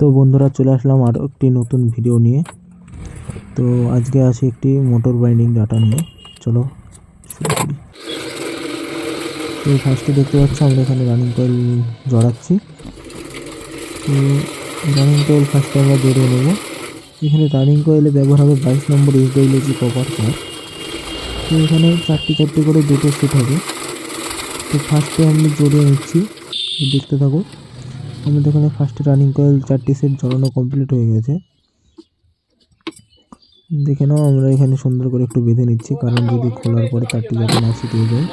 তো বন্ধুরা চলে আসলাম আরও একটি নতুন ভিডিও নিয়ে। তো আজকে আসি একটি মোটর বাইন্ডিং ডাটা নিয়ে। চলো শুরু করি। তো ফার্স্টে দেখতে পাচ্ছ, আমরা এখানে রানিং কয়েল জড়াচ্ছি। তো রানিং কয়েল ফার্স্টে আমরা জড়িয়ে নেব। এখানে রানিং কয়েলে ব্যবহার হবে বাইশ নম্বর এইচডব্লিউজি কপার তার তো এখানে চারটি চারটি করে দুটো সেট হবে। তো ফার্স্টে আমি জড়িয়ে নিচ্ছি, দেখতে থাকো। আমাদের এখানে ফার্স্টে রানিং কয়েল চারটি সেট জড়ানো কমপ্লিট হয়ে গেছে। দেখে নাও, আমরা এখানে সুন্দর করে একটু বেঁধে নিচ্ছি, কারণ যদি খোলার পরে তারটি যাতে না ছিটিয়ে যায়।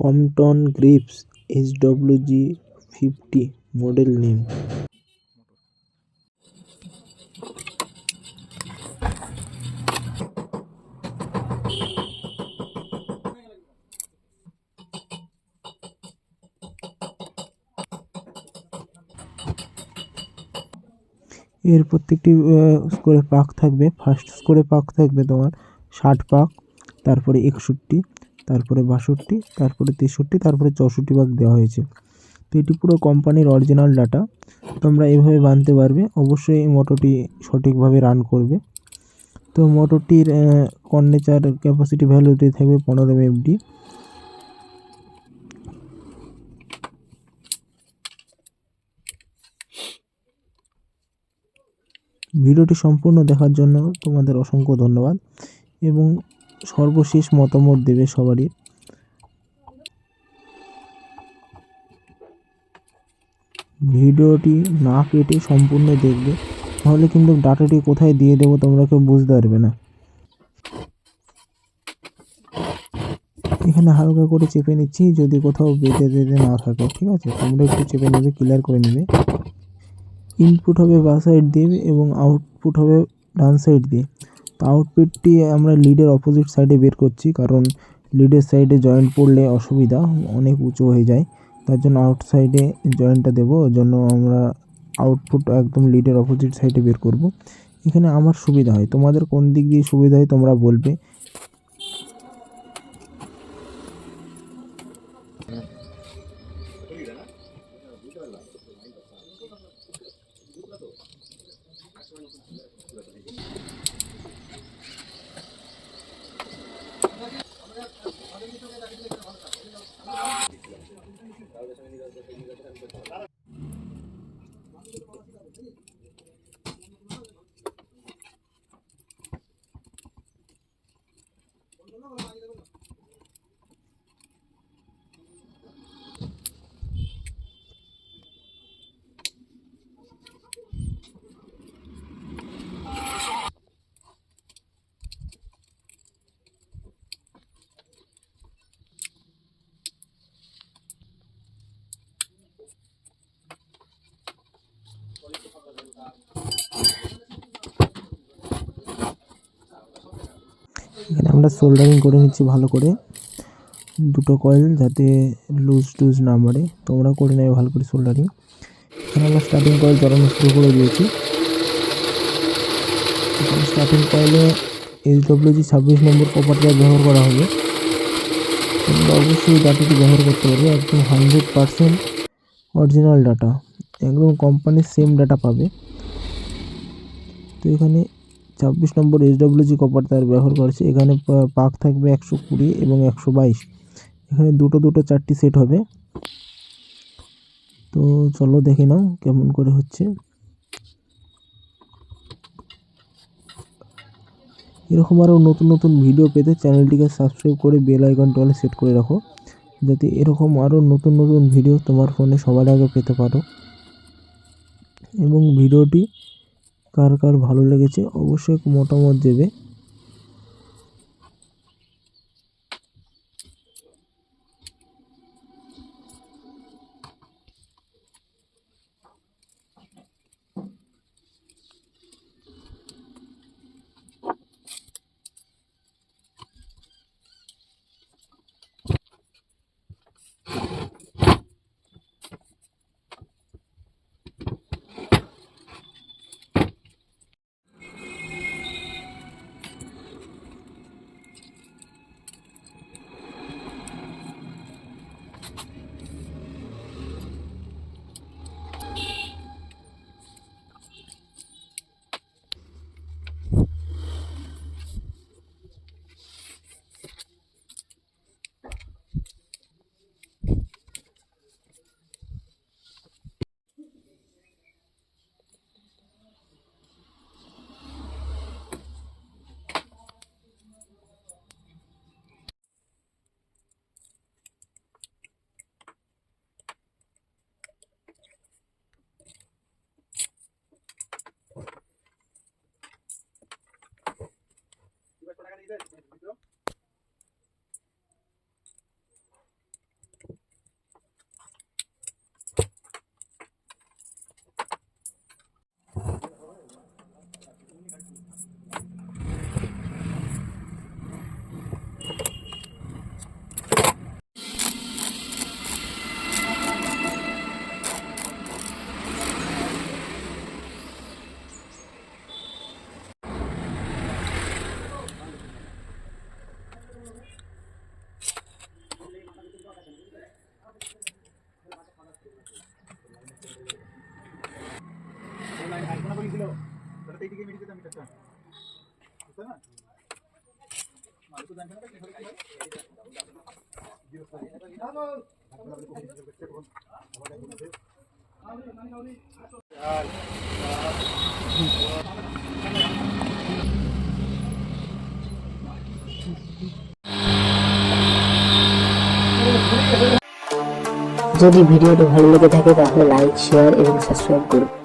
Crompton Greaves H W G fifty model name এর প্রত্যেকটি স্কোরে পাক থাকবে। ফার্স্ট স্কোরে পাক থাকবে তোমার ষাট পাক, তারপরে একষট্টি, তারপরে বাষট্টি, তারপরে তেষট্টি, তারপরে চৌষট্টি পাক দেওয়া হয়েছে। তো এটি পুরো কোম্পানির অরিজিনাল ডাটা তোমরা এভাবে বানতে পারবে। অবশ্যই এই মোটরটি সঠিকভাবে রান করবে। তো মোটরটির কন্ডেচার ক্যাপাসিটি ভ্যালুটি থাকবে পনেরো এমডি ভিডিওটি সম্পূর্ণ দেখার জন্য তোমাদের অসংখ্য ধন্যবাদ এবং সর্বশেষ মতামত দেবে সবারই। ভিডিওটি না কেটে সম্পূর্ণ দেখবে, তাহলে কিন্তু ডাটাটি কোথায় দিয়ে দেবো তোমরা কেউ বুঝতে পারবে না। এখানে হালকা করে চেপে নিচ্ছি, যদি কোথাও বেঁধে বেঁধে না থাকে, ঠিক আছে? তোমরা একটু চেপে নেবে ক্লিয়ার করে নেবে। ইনপুট হবে বা সাইড দিয়ে এবং আউটপুট হবে ডান সাইড দিয়ে। তো আউটপুটটি আমরা লিডের অপোজিট সাইডে বের করছি কারণ লিডের সাইডে জয়েন্ট পড়লে অসুবিধা, অনেক উঁচু হয়ে যায়। তার জন্য আউট সাইডে জয়েন্টটা দেবো, ওর জন্য আমরা আউটপুট একদম লিডের অপোজিট সাইডে বের করব। এখানে আমার সুবিধা হয়। তোমাদের কোন দিক দিয়ে সুবিধা হয় তোমরা বলবে। এখানে আমরা সোল্ডারিং করে নিচ্ছি ভালো করে। দুটো কয়েল যাতে লুজ টুজ না মারে। তোমরা করে নেবে ভালো করে সোল্ডারিং এখানে আমরা স্টার্টিং কয়েল জড়ানো শুরু করে দিয়েছি। স্টার্টিং কয়েলে এইচ ডব্লিউজি ছাব্বিশ নম্বর কপারটা ব্যবহার করা হবে। তোমরা অবশ্যই ডাটাটি ব্যবহার করতে পারবে। একদম হান্ড্রেড পারসেন্ট অরিজিনাল ডাটা একদম কোম্পানির সেম ডাটা পাবে। তো এখানে ছাব্বিশ নম্বর এইচডব্লিউজি কপার তার ব্যবহার করেছে। এখানে পাক থাকবে একশো কুড়ি এবং একশো বাইশ। এখানে দুটো দুটো, চারটি সেট হবে। তো চলো দেখে নাও কেমন করে হচ্ছে। এরকম আরও নতুন নতুন ভিডিও পেতে চ্যানেলটিকে সাবস্ক্রাইব করে বেল আইকনটা অলে সেট করে রাখো। যাতে এরকম আরও নতুন নতুন ভিডিও তোমার ফোনে সবার আগে পেতে পারো। এবং ভিডিওটি কার কার ভালো লেগেছে অবশ্যই মতামত দেবে। এদিকে না তো জানতে না কি যদি ভিডিওটি ভালো লেগে থাকে তাহলে লাইক, শেয়ার এবং সাবস্ক্রাইব করুন।